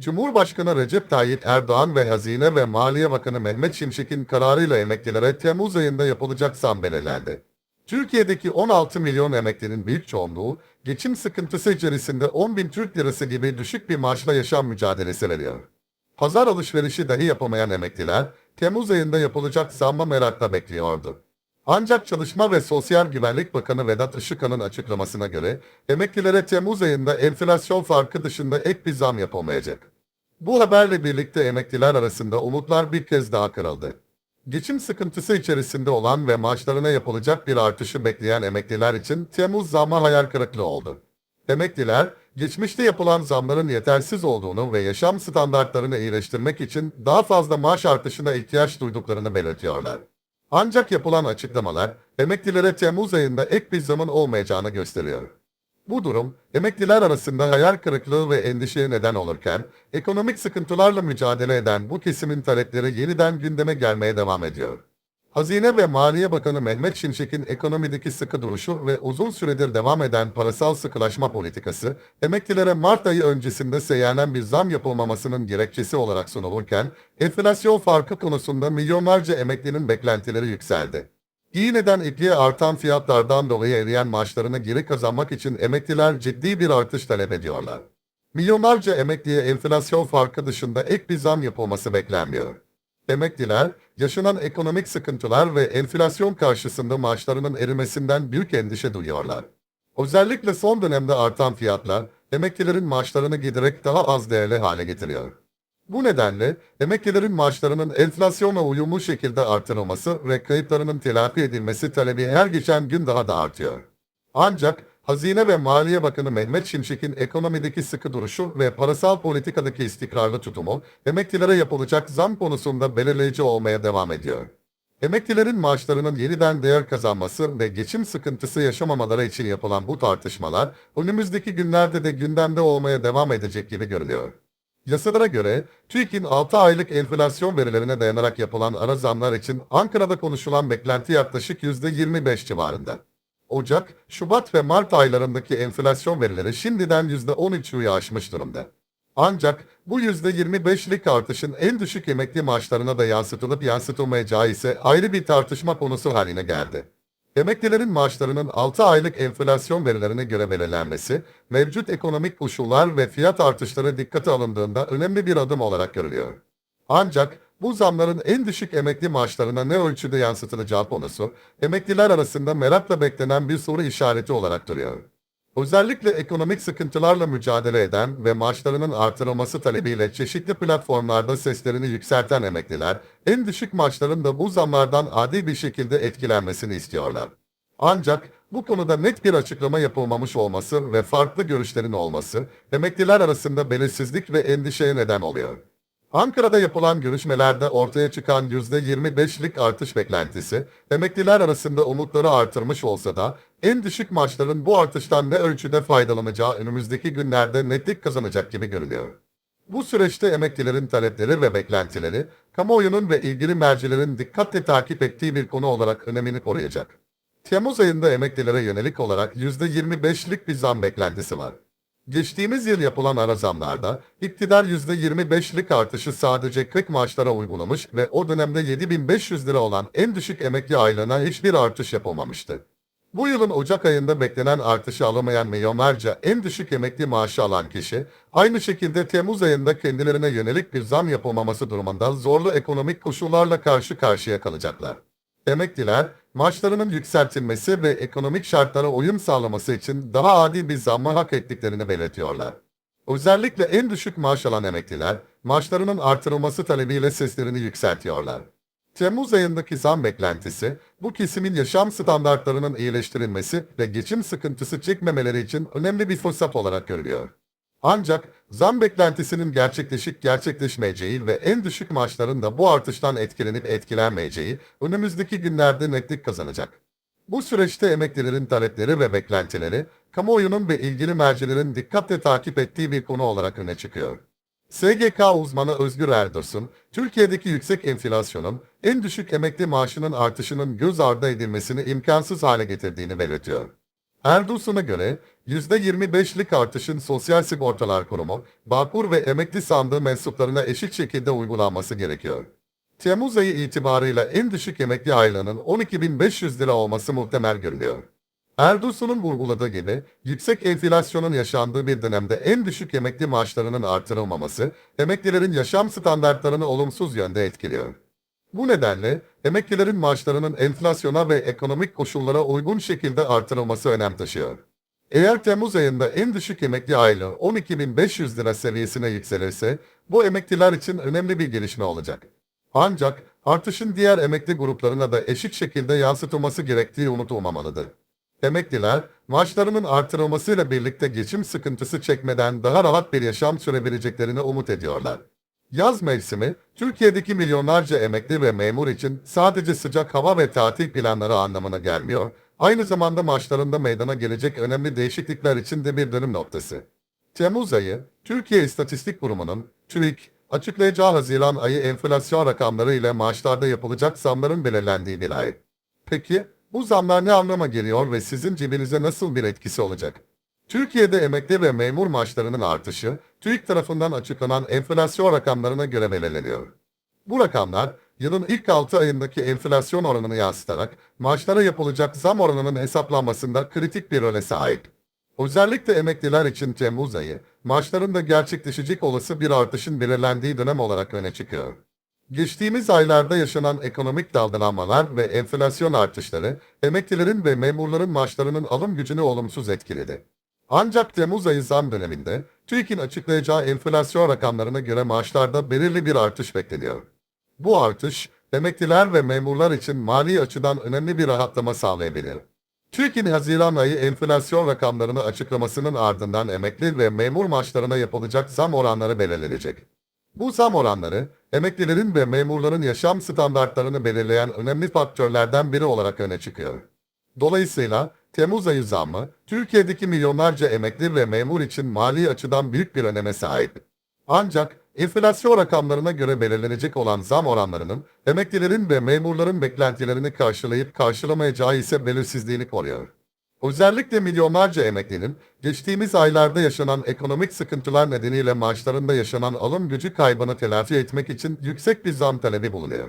Cumhurbaşkanı Recep Tayyip Erdoğan ve Hazine ve Maliye Bakanı Mehmet Şimşek'in kararıyla emeklilere Temmuz ayında yapılacak zam belirlendi. Türkiye'deki 16 milyon emeklinin büyük çoğunluğu, geçim sıkıntısı içerisinde 10 bin Türk lirası gibi düşük bir maaşla yaşam mücadelesi veriyor. Pazar alışverişi dahi yapamayan emekliler, Temmuz ayında yapılacak zamma merakla bekliyordu. Ancak Çalışma ve Sosyal Güvenlik Bakanı Vedat Işıkhan'ın açıklamasına göre, emeklilere Temmuz ayında enflasyon farkı dışında ek bir zam yapılmayacak. Bu haberle birlikte emekliler arasında umutlar bir kez daha kırıldı. Geçim sıkıntısı içerisinde olan ve maaşlarına yapılacak bir artışı bekleyen emekliler için Temmuz zammı hayal kırıklığı oldu. Emekliler, geçmişte yapılan zamların yetersiz olduğunu ve yaşam standartlarını iyileştirmek için daha fazla maaş artışına ihtiyaç duyduklarını belirtiyorlar. Ancak yapılan açıklamalar, emeklilere Temmuz ayında ek bir zamın olmayacağını gösteriyor. Bu durum, emekliler arasında hayal kırıklığı ve endişeye neden olurken, ekonomik sıkıntılarla mücadele eden bu kesimin talepleri yeniden gündeme gelmeye devam ediyor. Hazine ve Maliye Bakanı Mehmet Şimşek'in ekonomideki sıkı duruşu ve uzun süredir devam eden parasal sıkılaşma politikası, emeklilere Mart ayı öncesinde seyyanen bir zam yapılmamasının gerekçesi olarak sunulurken, enflasyon farkı konusunda milyonlarca emeklinin beklentileri yükseldi. İğneden ipliğe artan fiyatlardan dolayı eriyen maaşlarını geri kazanmak için emekliler ciddi bir artış talep ediyorlar. Milyonlarca emekliye enflasyon farkı dışında ek bir zam yapılması beklenmiyor. Emekliler, yaşanan ekonomik sıkıntılar ve enflasyon karşısında maaşlarının erimesinden büyük endişe duyuyorlar. Özellikle son dönemde artan fiyatlar, emeklilerin maaşlarını giderek daha az değerli hale getiriyor. Bu nedenle emeklilerin maaşlarının enflasyonla uyumlu şekilde artırılması ve kayıplarının telafi edilmesi talebi her geçen gün daha da artıyor. Ancak Hazine ve Maliye Bakanı Mehmet Şimşek'in ekonomideki sıkı duruşu ve parasal politikadaki istikrarlı tutumu emeklilere yapılacak zam konusunda belirleyici olmaya devam ediyor. Emeklilerin maaşlarının yeniden değer kazanması ve geçim sıkıntısı yaşamamaları için yapılan bu tartışmalar önümüzdeki günlerde de gündemde olmaya devam edecek gibi görünüyor. Yasalara göre TÜİK'in 6 aylık enflasyon verilerine dayanarak yapılan ara zamlar için Ankara'da konuşulan beklenti yaklaşık %25 civarında. Ocak, Şubat ve Mart aylarındaki enflasyon verileri şimdiden %13'ü aşmış durumda. Ancak bu %25'lik artışın en düşük emekli maaşlarına da yansıtılıp yansıtılmayacağı ise ayrı bir tartışma konusu haline geldi. Emeklilerin maaşlarının 6 aylık enflasyon verilerine göre belirlenmesi, mevcut ekonomik koşullar ve fiyat artışları dikkate alındığında önemli bir adım olarak görülüyor. Ancak bu zamların en düşük emekli maaşlarına ne ölçüde yansıtılacağı konusu, emekliler arasında merakla beklenen bir soru işareti olarak duruyor. Özellikle ekonomik sıkıntılarla mücadele eden ve maaşlarının artırılması talebiyle çeşitli platformlarda seslerini yükselten emekliler, en düşük maaşların da bu zamlardan adi bir şekilde etkilenmesini istiyorlar. Ancak bu konuda net bir açıklama yapılmamış olması ve farklı görüşlerin olması, emekliler arasında belirsizlik ve endişeye neden oluyor. Ankara'da yapılan görüşmelerde ortaya çıkan %25'lik artış beklentisi, emekliler arasında umutları artırmış olsa da, en düşük maaşların bu artıştan ne ölçüde faydalanacağı önümüzdeki günlerde netlik kazanacak gibi görünüyor. Bu süreçte emeklilerin talepleri ve beklentileri, kamuoyunun ve ilgili mercilerin dikkatle takip ettiği bir konu olarak önemini koruyacak. Temmuz ayında emeklilere yönelik olarak %25'lik bir zam beklentisi var. Geçtiğimiz yıl yapılan ara zamlarda iktidar %25'lik artışı sadece 40 maaşlara uygulamış ve o dönemde 7500 lira olan en düşük emekli aylığına hiçbir artış yapılmamıştı. Bu yılın Ocak ayında beklenen artışı alamayan milyonlarca en düşük emekli maaşı alan kişi, aynı şekilde Temmuz ayında kendilerine yönelik bir zam yapılmaması durumunda zorlu ekonomik koşullarla karşı karşıya kalacaklar. Emekliler, maaşlarının yükseltilmesi ve ekonomik şartlara uyum sağlaması için daha adil bir zammı hak ettiklerini belirtiyorlar. Özellikle en düşük maaş alan emekliler, maaşlarının artırılması talebiyle seslerini yükseltiyorlar. Temmuz ayındaki zam beklentisi, bu kesimin yaşam standartlarının iyileştirilmesi ve geçim sıkıntısı çekmemeleri için önemli bir fırsat olarak görülüyor. Ancak zam beklentisinin gerçekleşip gerçekleşmeyeceği ve en düşük maaşların da bu artıştan etkilenip etkilenmeyeceği önümüzdeki günlerde netlik kazanacak. Bu süreçte emeklilerin talepleri ve beklentileri, kamuoyunun ve ilgili mercilerin dikkatle takip ettiği bir konu olarak öne çıkıyor. SGK uzmanı Özgür Erdoğan, Türkiye'deki yüksek enflasyonun en düşük emekli maaşının artışının göz ardı edilmesini imkansız hale getirdiğini belirtiyor. Erdoğan'a göre %25'lik artışın Sosyal Sigortalar Kurumu, Bağkur ve emekli sandığı mensuplarına eşit şekilde uygulanması gerekiyor. Temmuz ayı itibarıyla en düşük emekli aylığının 12.500 lira olması muhtemel görünüyor. Erdoğan'ın vurguladığı gibi yüksek enflasyonun yaşandığı bir dönemde en düşük emekli maaşlarının artırılmaması emeklilerin yaşam standartlarını olumsuz yönde etkiliyor. Bu nedenle emeklilerin maaşlarının enflasyona ve ekonomik koşullara uygun şekilde artırılması önem taşıyor. Eğer Temmuz ayında en düşük emekli aylığı 12.500 lira seviyesine yükselirse bu emekliler için önemli bir gelişme olacak. Ancak artışın diğer emekli gruplarına da eşit şekilde yansıtılması gerektiği unutulmamalıdır. Emekliler, maaşlarının artırılmasıyla birlikte geçim sıkıntısı çekmeden daha rahat bir yaşam sürebileceklerini umut ediyorlar. Yaz mevsimi, Türkiye'deki milyonlarca emekli ve memur için sadece sıcak hava ve tatil planları anlamına gelmiyor, aynı zamanda maaşlarında meydana gelecek önemli değişiklikler için de bir dönüm noktası. Temmuz ayı, Türkiye İstatistik Kurumu'nun, TÜİK, açıklayacağı Haziran ayı enflasyon rakamları ile maaşlarda yapılacak zamların belirlendiği bir ay. Peki, bu zamlar ne anlama geliyor ve sizin cebinize nasıl bir etkisi olacak? Türkiye'de emekli ve memur maaşlarının artışı, TÜİK tarafından açıklanan enflasyon rakamlarına göre belirleniyor. Bu rakamlar, yılın ilk 6 ayındaki enflasyon oranını yansıtarak, maaşlara yapılacak zam oranının hesaplanmasında kritik bir role sahip. Özellikle emekliler için Temmuz ayı, maaşlarında gerçekleşecek olası bir artışın belirlendiği dönem olarak öne çıkıyor. Geçtiğimiz aylarda yaşanan ekonomik dalgalanmalar ve enflasyon artışları, emeklilerin ve memurların maaşlarının alım gücünü olumsuz etkiledi. Ancak Temmuz ayı zam döneminde, TÜİK'in açıklayacağı enflasyon rakamlarına göre maaşlarda belirli bir artış bekleniyor. Bu artış, emekliler ve memurlar için mali açıdan önemli bir rahatlama sağlayabilir. TÜİK'in Haziran ayı enflasyon rakamlarını açıklamasının ardından emekli ve memur maaşlarına yapılacak zam oranları belirlenecek. Bu zam oranları, emeklilerin ve memurların yaşam standartlarını belirleyen önemli faktörlerden biri olarak öne çıkıyor. Dolayısıyla Temmuz ayı zammı, Türkiye'deki milyonlarca emekli ve memur için mali açıdan büyük bir öneme sahip. Ancak enflasyon rakamlarına göre belirlenecek olan zam oranlarının emeklilerin ve memurların beklentilerini karşılayıp karşılamayacağı ise belirsizliğini koruyor. Özellikle milyonlarca emeklinin geçtiğimiz aylarda yaşanan ekonomik sıkıntılar nedeniyle maaşlarında yaşanan alım gücü kaybını telafi etmek için yüksek bir zam talebi bulunuyor.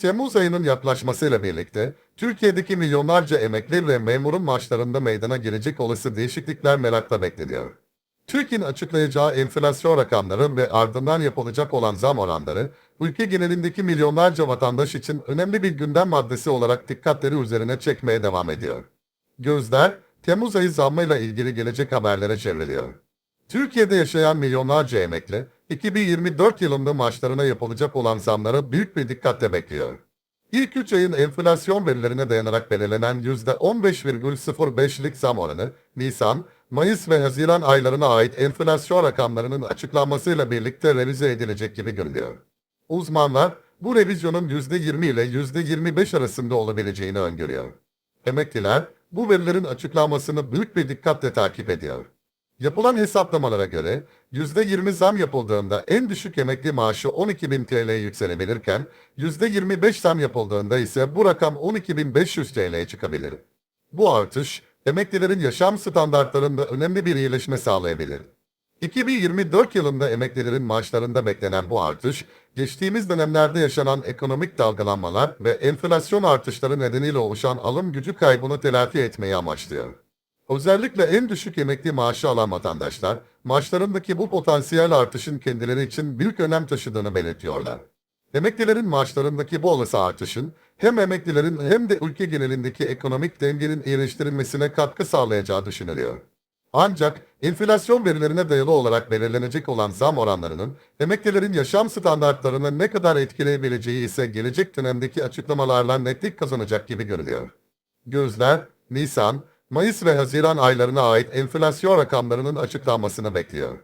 Temmuz ayının yaklaşmasıyla birlikte Türkiye'deki milyonlarca emekli ve memurun maaşlarında meydana gelecek olası değişiklikler merakla bekleniyor. TÜİK'in açıklayacağı enflasyon rakamları ve ardından yapılacak olan zam oranları, ülke genelindeki milyonlarca vatandaş için önemli bir gündem maddesi olarak dikkatleri üzerine çekmeye devam ediyor. Gözler, Temmuz ayı zammıyla ilgili gelecek haberlere çevriliyor. Türkiye'de yaşayan milyonlarca emekli, 2024 yılında maaşlarına yapılacak olan zamları büyük bir dikkatle bekliyor. İlk 3 ayın enflasyon verilerine dayanarak belirlenen %15,05'lik zam oranı, Nisan, Mayıs ve Haziran aylarına ait enflasyon rakamlarının açıklanmasıyla birlikte revize edilecek gibi görünüyor. Uzmanlar, bu revizyonun %20 ile %25 arasında olabileceğini öngörüyor. Emekliler, bu verilerin açıklanmasını büyük bir dikkatle takip ediyor. Yapılan hesaplamalara göre %20 zam yapıldığında en düşük emekli maaşı 12.000 TL'ye yükselebilirken %25 zam yapıldığında ise bu rakam 12.500 TL'ye çıkabilir. Bu artış emeklilerin yaşam standartlarında önemli bir iyileşme sağlayabilir. 2024 yılında emeklilerin maaşlarında beklenen bu artış, geçtiğimiz dönemlerde yaşanan ekonomik dalgalanmalar ve enflasyon artışları nedeniyle oluşan alım gücü kaybını telafi etmeyi amaçlıyor. Özellikle en düşük emekli maaşı alan vatandaşlar, maaşlarındaki bu potansiyel artışın kendileri için büyük önem taşıdığını belirtiyorlar. Emeklilerin maaşlarındaki bu olası artışın, hem emeklilerin hem de ülke genelindeki ekonomik dengenin iyileştirilmesine katkı sağlayacağı düşünülüyor. Ancak enflasyon verilerine dayalı olarak belirlenecek olan zam oranlarının emeklilerin yaşam standartlarını ne kadar etkileyebileceği ise gelecek dönemdeki açıklamalarla netlik kazanacak gibi görünüyor. Gözler, Nisan, Mayıs ve Haziran aylarına ait enflasyon rakamlarının açıklanmasını bekliyor.